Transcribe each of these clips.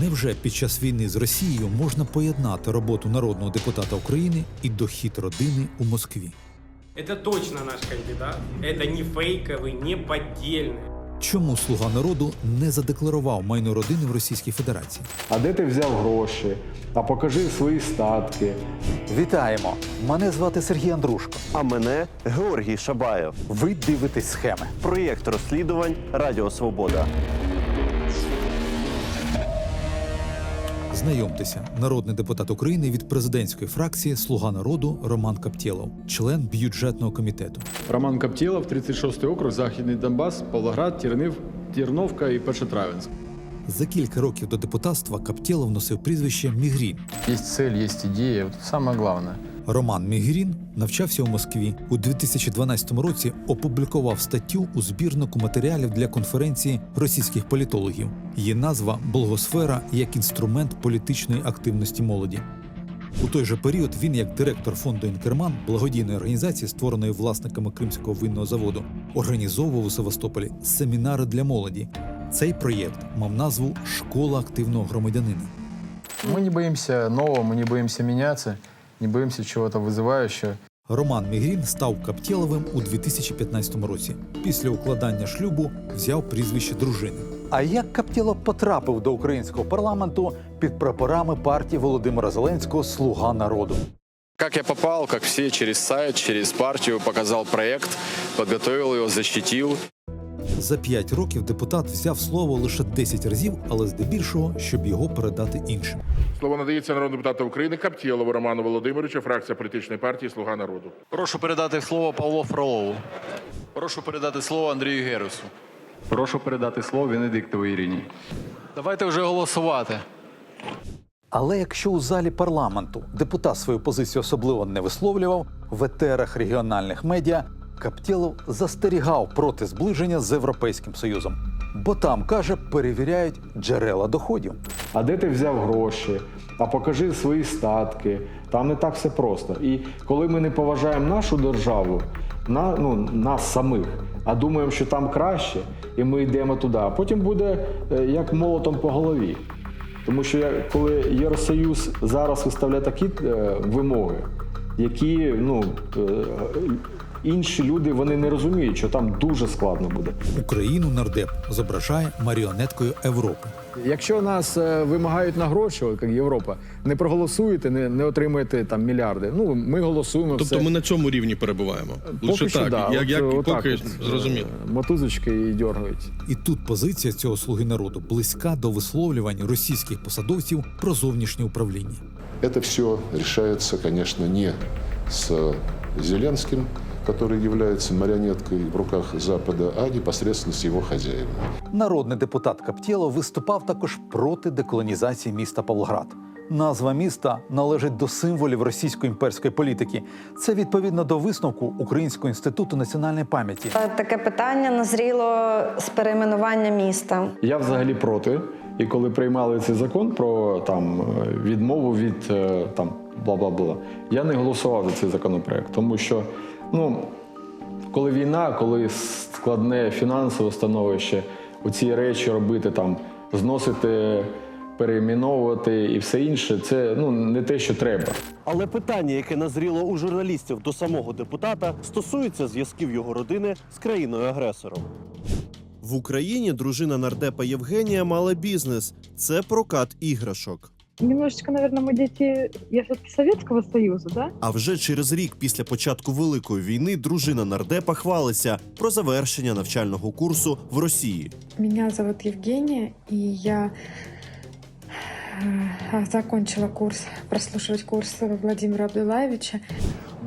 Невже під час війни з Росією можна поєднати роботу народного депутата України і дохід родини у Москві? Это точно наш кандидат. Это не фейковый, не поддельный. Чому слуга народу не задекларував майно родини в Російській Федерації? А де ти взяв гроші? А покажи свої статки. Вітаємо! Мене звати Сергій Андрушко. А мене Георгій Шабаєв. Ви дивитесь схеми. Проєкт розслідувань Радіо Свобода. Знайомтеся, народний депутат України від президентської фракції Слуга народу Роман Каптєлов, член бюджетного комітету. Роман Каптєлов, 36-й округ, Західний Донбас, Павлоград, Тірнив, Тірновка і Першотравенськ. За кілька років до депутатства Каптєлов носив прізвище Мігрі. Є ціль, є ідея. От самое главное. Роман Мігрін навчався у Москві. У 2012 році опублікував статтю у збірнику матеріалів для конференції російських політологів. Її назва Благосфера як інструмент політичної активності молоді. У той же період він, як директор фонду Інкерман, благодійної організації, створеної власниками Кримського винного заводу, організовував у Севастополі семінари для молоді. Цей проєкт мав назву Школа активного громадянина. Мы не боимся нового, мы не боимся меняться, не боимся чего-то вызывающего. Роман Мігрін став Каптєловим у 2015 році. Після укладання шлюбу взяв прізвище дружини. А як Каптєлов потрапив до українського парламенту під прапорами партії Володимира Зеленського Слуга народу? Как я попал, как все, через сайт, через партию, показал проект, подготовил его, защитил. За п'ять років депутат взяв слово лише 10 разів, але здебільшого, щоб його передати іншим. Слово надається народному депутату України Каптєлову Роману Володимировичу, фракція політичної партії Слуга народу. Прошу передати слово Павлу Фролову. Прошу передати слово Андрію Герусу. Прошу передати слово Венедиктовій Ірині. Давайте вже голосувати. Але якщо у залі парламенту депутат свою позицію особливо не висловлював, в етерах регіональних медіа Каптєлов застерігав проти зближення з Європейським Союзом. Бо там, каже, перевіряють джерела доходів. А де ти взяв гроші? А покажи свої статки. Там не так все просто. І коли ми не поважаємо нашу державу, на, ну, нас самих, а думаємо, що там краще, і ми йдемо туди, а потім буде е, як молотом по голові. Тому що коли Євросоюз зараз виставляє такі е, вимоги, які ну, е, інші люди вони не розуміють, що там дуже складно буде. Україну нардеп зображає маріонеткою Європи. Якщо нас е, вимагають на гроші, як Європа, не проголосуєте, не, не отримаєте там мільярди. Ну ми голосуємо. Тобто все. ми на цьому рівні перебуваємо. Лише що, так, да. як, От, як е, отак поки от, зрозуміло. е, Мотузочки і дергають. І тут позиція цього слуги народу близька до висловлювань російських посадовців про зовнішнє управління. Это все решается, конечно, не с Зеленским, который является марионеткой в руках Запада, а непосредственно с его хозяевами. Народний депутат Каптєлов виступав також проти деколонізації міста Павлоград. Назва міста належить до символів російської імперської політики. Це відповідно до висновку Українського інституту національної пам'яті. Таке питання назріло з перейменування міста. Я взагалі проти. І коли приймали цей закон про там відмову від е, там бла бла бла, я не голосував за цей законопроект, тому що ну коли війна, коли складне фінансове становище, оці речі робити там, зносити, перейменовувати і все інше, це ну не те, що треба. Але питання, яке назріло у журналістів до самого депутата, стосується зв'язків його родини з країною-агресором. В Україні дружина нардепа Євгенія мала бізнес. Це прокат іграшок. Немножечко, наверное, мы дети, я все-таки Советского Союза, да? А вже через рік після початку великої війни дружина нардепа хвалиться про завершення навчального курсу в Росії. Меня зовут Евгения, и я э, закончила курс, прослушивать курс Владимира Абдулаевича.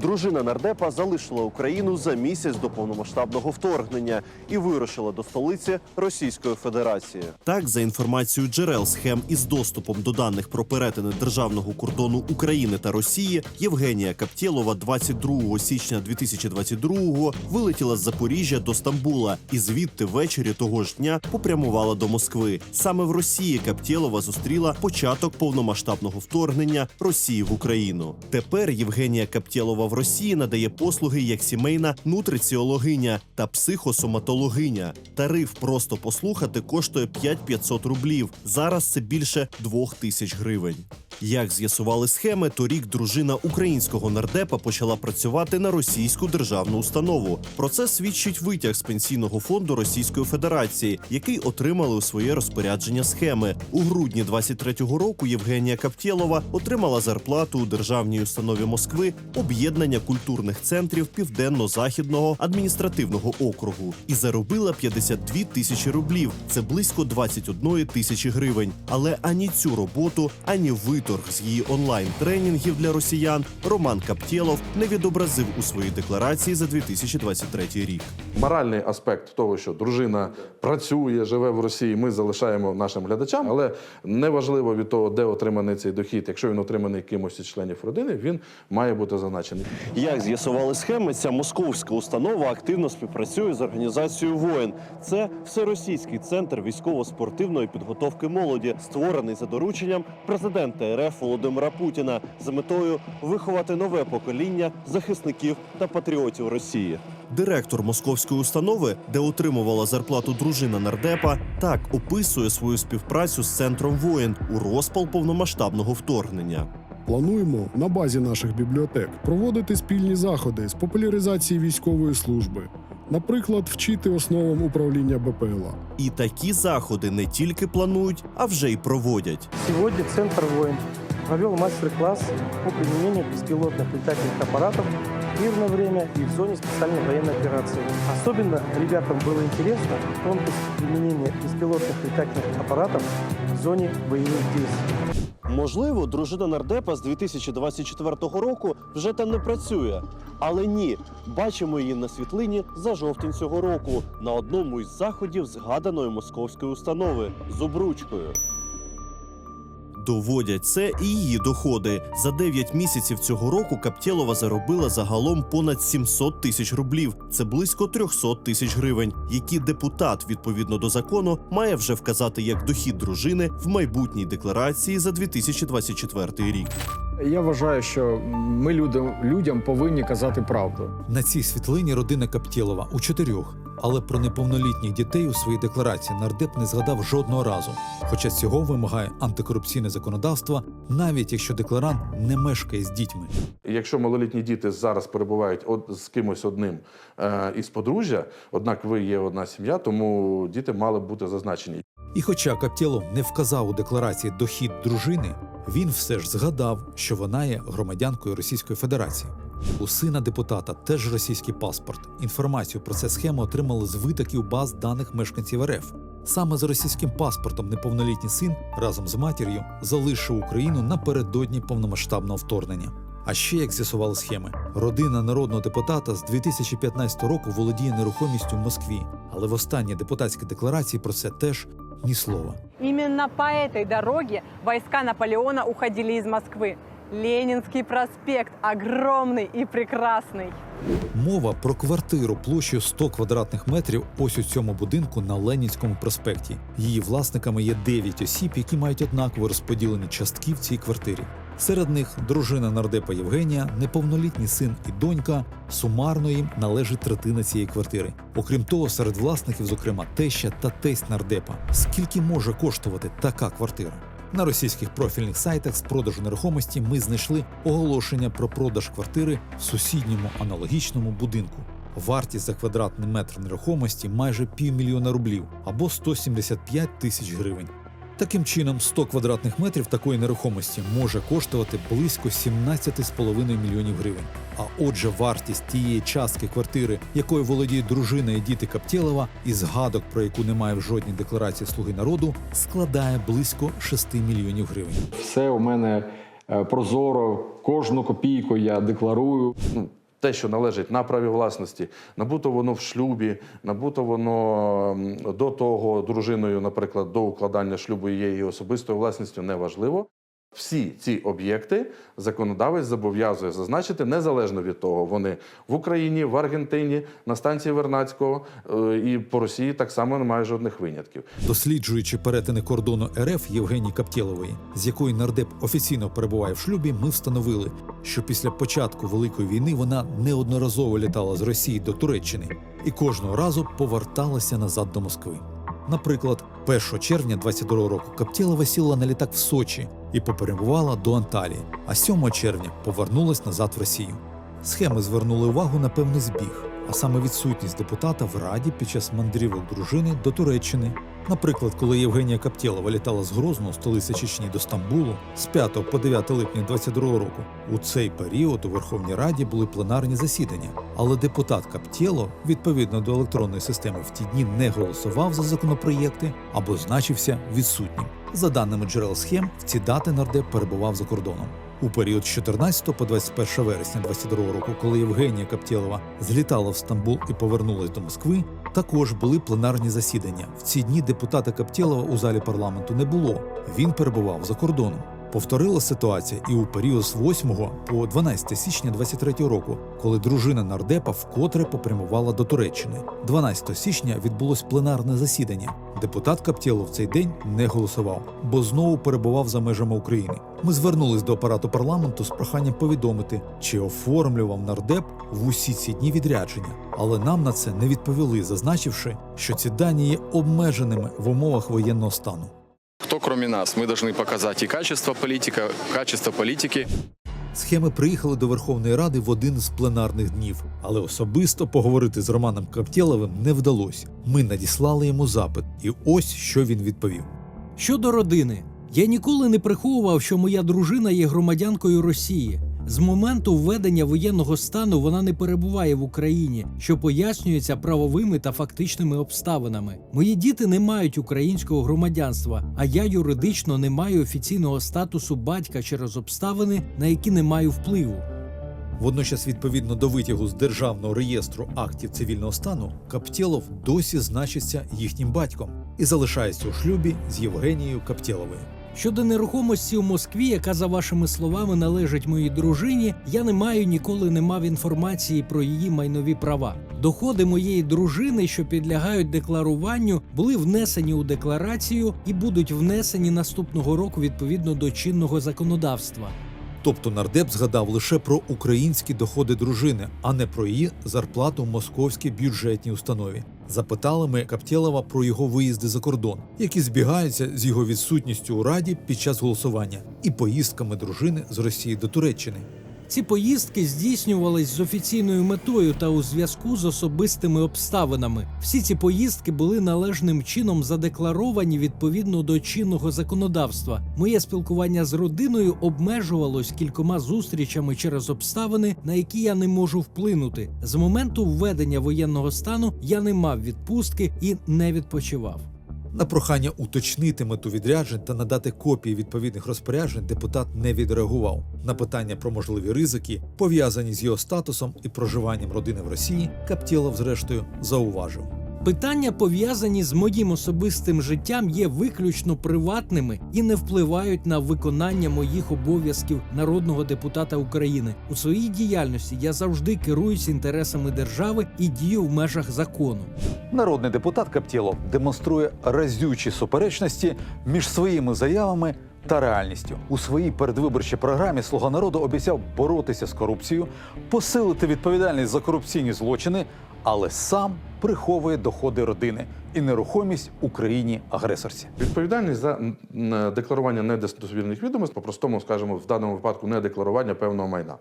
Дружина нардепа залишила Україну за місяць до повномасштабного вторгнення і вирушила до столиці Російської Федерації. Так, за інформацією джерел схем із доступом до даних про перетини державного кордону України та Росії, Євгенія Каптєлова 22 січня 2022-го вилетіла з Запоріжжя до Стамбула і звідти ввечері того ж дня попрямувала до Москви. Саме в Росії Каптєлова зустріла початок повномасштабного вторгнення Росії в Україну. Тепер Євгенія Каптєлова Каптєлова в Росії надає послуги як сімейна нутриціологиня та психосоматологиня. Тариф просто послухати коштує 5500 рублів. Зараз це більше 2000 гривень. Як з'ясували схеми, торік дружина українського нардепа почала працювати на російську державну установу. Про це свідчить витяг з пенсійного фонду Російської Федерації, який отримали у своє розпорядження схеми. У грудні 23-го року Євгенія Каптєлова отримала зарплату у державній установі Москви об'єднання культурних центрів Південно-Західного адміністративного округу і заробила 52 тисячі рублів. Це близько 21 тисячі гривень. Але ані цю роботу, ані виторг з її онлайн-тренінгів для росіян Роман Каптєлов не відобразив у своїй декларації за 2023 рік. Моральний аспект того, що дружина працює, живе в Росії, ми залишаємо нашим глядачам, але неважливо від того, де отриманий цей дохід. Якщо він отриманий кимось із членів родини, він має бути зазначений. Як з'ясували схеми, ця московська установа активно співпрацює з організацією воїн. Це всеросійський центр військово-спортивної підготовки молоді, створений за дорученням президента РФ Володимира Путіна з метою виховати нове покоління захисників та патріотів Росії. Директор московської установи, де отримувала зарплату дружина нардепа, так описує свою співпрацю з центром воїн у розпал повномасштабного вторгнення. Плануємо на базі наших бібліотек проводити спільні заходи з популяризації військової служби, наприклад, вчити основам управління БПЛА. І такі заходи не тільки планують, а вже й проводять. Сегодня Центр «Воин» провел мастер-класс по применению беспилотных летательных аппаратов в мирное время и в зоне специальной военной операции. Особенно ребятам было интересно тонкость применения беспилотных летательных аппаратов в зоне боевых действий. Можливо, дружина нардепа з 2024 року вже там не працює. Але ні, бачимо її на світлині за жовтень цього року на одному із заходів згаданої московської установи з обручкою. Доводять це і її доходи. За 9 місяців цього року Каптєлова заробила загалом понад 700 тисяч рублів. Це близько 300 тисяч гривень, які депутат відповідно до закону має вже вказати як дохід дружини в майбутній декларації за 2024 рік. Я вважаю, що ми людям, людям повинні казати правду. На цій світлині родина Каптєлова у чотирьох. Але про неповнолітніх дітей у своїй декларації нардеп не згадав жодного разу. Хоча цього вимагає антикорупційне законодавство, навіть якщо декларант не мешкає з дітьми. Якщо малолітні діти зараз перебувають од- з кимось одним е, із подружжя, однак ви є одна сім'я, тому діти мали б бути зазначені. І хоча Каптєлов не вказав у декларації дохід дружини, він все ж згадав, що вона є громадянкою Російської Федерації. У сина депутата теж російський паспорт. Інформацію про це схему отримали з витоків баз даних мешканців РФ. Саме за російським паспортом неповнолітній син разом з матір'ю залишив Україну напередодні повномасштабного вторгнення. А ще, як з'ясували схеми, родина народного депутата з 2015 року володіє нерухомістю в Москві, але в останній депутатській декларації про це теж ні слова. Именно по этой дороге войска Наполеона уходили из Москвы. Ленинский проспект огромный и прекрасный. Мова про квартиру площею 100 квадратних метрів ось у цьому будинку на Ленінському проспекті. Її власниками є 9 осіб, які мають однаково розподілені частки в цій квартирі. Серед них дружина нардепа Євгенія, неповнолітній син і донька. Сумарно їм належить третина цієї квартири. Окрім того, серед власників, зокрема, теща та тесть нардепа. Скільки може коштувати така квартира? На російських профільних сайтах з продажу нерухомості ми знайшли оголошення про продаж квартири в сусідньому аналогічному будинку. Вартість за квадратний метр нерухомості майже півмільйона рублів або 175 тисяч гривень. Таким чином, 100 квадратних метрів такої нерухомості може коштувати близько 17,5 мільйонів гривень. А отже, вартість тієї частки квартири, якою володіє дружина і діти Каптєлова, і згадок, про яку немає в жодній декларації Слуги народу, складає близько 6 мільйонів гривень. Все у мене е, прозоро, кожну копійку я декларую. Те, що належить на праві власності, набуто воно в шлюбі, набуто воно до того дружиною, наприклад, до укладання шлюбу її особистою власністю, неважливо. Всі ці об'єкти законодавець зобов'язує зазначити незалежно від того, вони в Україні, в Аргентині, на станції Вернацького е, і по Росії так само немає жодних винятків. Досліджуючи перетини кордону РФ Євгенії Каптєлової, з якою нардеп офіційно перебуває в шлюбі, ми встановили, що після початку великої війни вона неодноразово літала з Росії до Туреччини і кожного разу поверталася назад до Москви. Наприклад, 1 червня 22 року Каптєлова сіла на літак в Сочі і поперебувала до Анталії, а 7 червня повернулась назад в Росію. Схеми звернули увагу на певний збіг, а саме відсутність депутата в Раді під час мандрівок дружини до Туреччини. Наприклад, коли Євгенія Каптєлова літала з Грозного, столиці Чечні, до Стамбулу з 5 по 9 липня 22 року, у цей період у Верховній Раді були пленарні засідання. Але депутат Каптєло, відповідно до електронної системи, в ті дні не голосував за законопроєкти або значився відсутнім. За даними джерел схем, в ці дати нардеп перебував за кордоном. У період з 14 по 21 вересня 22 року, коли Євгенія Каптєлова злітала в Стамбул і повернулась до Москви, також були пленарні засідання. В ці дні депутата Каптєлова у залі парламенту не було. Він перебував за кордоном. Повторила ситуація і у період з 8 по 12 січня 23 року, коли дружина нардепа вкотре попрямувала до Туреччини. 12 січня відбулось пленарне засідання. Депутат Каптєлов цей день не голосував, бо знову перебував за межами України. Ми звернулись до апарату парламенту з проханням повідомити, чи оформлював нардеп в усі ці дні відрядження, але нам на це не відповіли, зазначивши, що ці дані є обмеженими в умовах воєнного стану. Кто, кроме нас? Мы должны показать и качество политика, качество политики. Схеми приїхали до Верховної Ради в один з пленарних днів, але особисто поговорити з Романом Каптєловим не вдалося. Ми надіслали йому запит, і ось що він відповів. Щодо родини, я ніколи не приховував, що моя дружина є громадянкою Росії. З моменту введення воєнного стану вона не перебуває в Україні, що пояснюється правовими та фактичними обставинами. Мої діти не мають українського громадянства, а я юридично не маю офіційного статусу батька через обставини, на які не маю впливу. Водночас, відповідно до витягу з державного реєстру актів цивільного стану, Каптєлов досі значиться їхнім батьком і залишається у шлюбі з Євгенією Каптєловою. Щодо нерухомості у Москві, яка за вашими словами належить моїй дружині, я не маю ніколи не мав інформації про її майнові права. Доходи моєї дружини, що підлягають декларуванню, були внесені у декларацію і будуть внесені наступного року відповідно до чинного законодавства. Тобто нардеп згадав лише про українські доходи дружини, а не про її зарплату в московській бюджетній установі. Запитали ми Каптєлова про його виїзди за кордон, які збігаються з його відсутністю у раді під час голосування і поїздками дружини з Росії до Туреччини. Ці поїздки здійснювались з офіційною метою та у зв'язку з особистими обставинами. Всі ці поїздки були належним чином задекларовані відповідно до чинного законодавства. Моє спілкування з родиною обмежувалось кількома зустрічами через обставини, на які я не можу вплинути. З моменту введення воєнного стану я не мав відпустки і не відпочивав. На прохання уточнити мету відряджень та надати копії відповідних розпоряджень депутат не відреагував. На питання про можливі ризики, пов'язані з його статусом і проживанням родини в Росії, Каптєлов, зрештою, зауважив. Питання, пов'язані з моїм особистим життям, є виключно приватними і не впливають на виконання моїх обов'язків народного депутата України. У своїй діяльності я завжди керуюсь інтересами держави і дію в межах закону. Народний депутат Каптєлов демонструє разючі суперечності між своїми заявами та реальністю. У своїй передвиборчій програмі Слуга народу обіцяв боротися з корупцією, посилити відповідальність за корупційні злочини, але сам приховує доходи родини і нерухомість Україні агресорці. Відповідальність за декларування недостовірних відомостей, по-простому скажемо, в даному випадку не декларування певного майна.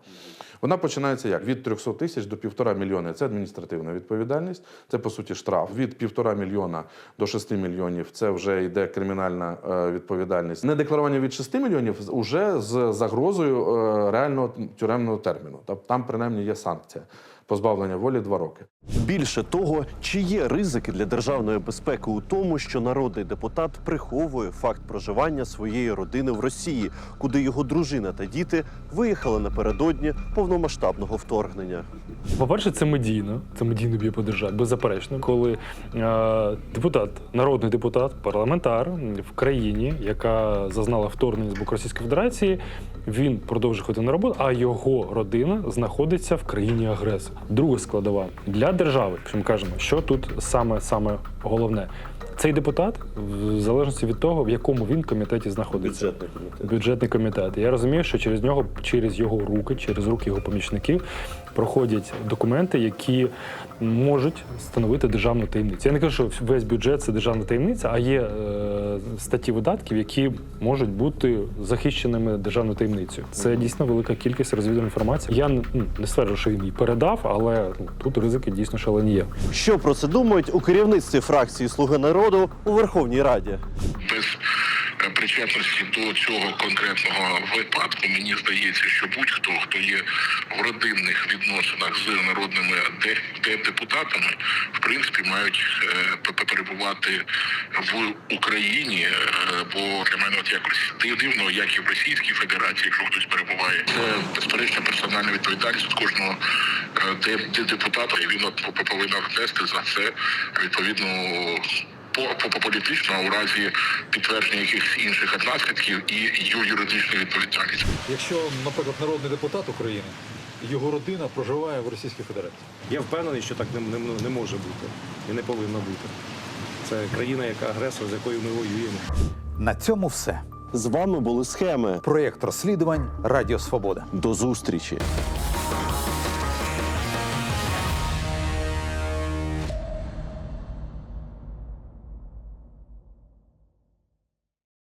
Вона починається як? Від 300 тисяч до півтора мільйона. Це адміністративна відповідальність, це по суті штраф. Від півтора мільйона до 6 мільйонів це вже йде кримінальна е, відповідальність. Недекларування від 6 мільйонів вже з загрозою е, реального тюремного терміну. Тобто там принаймні є санкція позбавлення волі 2 роки. Більше того, Чи є ризики для державної безпеки у тому, що народний депутат приховує факт проживання своєї родини в Росії, куди його дружина та діти виїхали напередодні повномасштабного вторгнення? По-перше, це медійно, це медійно б'є по державі, беззаперечно. Коли е, депутат, народний депутат, парламентар в країні, яка зазнала вторгнення з боку Російської Федерації, він продовжує ходити на роботу, а його родина знаходиться в країні агресора. Друга складова для держави. Що ми кажемо, що тут саме саме головне. Цей депутат, в залежності від того, в якому він комітеті знаходиться. Бюджетний комітет. Бюджетний комітет. Я розумію, що через нього, через його руки, через руки його помічників проходять документи, які можуть становити державну таємницю. Я не кажу, що весь бюджет це державна таємниця, а є е, статті видатків, які можуть бути захищеними державною таємницею. Це дійсно велика кількість розвідувальної інформації. Я не, ну, стверджую, що він її передав, але ну, тут ризики дійсно шалені є. Що про це думають у керівництві фракції Слуги народу у Верховній Раді? без причетності до цього конкретного випадку, мені здається, що будь-хто, хто є в родинних відносинах з народними де- де- депутатами, в принципі, мають е, перебувати в Україні. е, Бо для мене от якось дивно, як і в Російській Федерації, якщо хтось перебуває, це безперечно персональна відповідальність від кожного е, де- де- депутата, і він повинен внести за це відповідну по, по, по політично, а у разі підтвердження якихось інших наслідків і ю- юридичну відповідальність. Якщо, наприклад, народний депутат України, його родина проживає в Російській Федерації. Я впевнений, що так не, не, не може бути і не повинно бути. Це країна, яка агресор, з якою ми воюємо. На цьому все. З вами були схеми. Проєкт розслідувань Радіо Свобода. До зустрічі.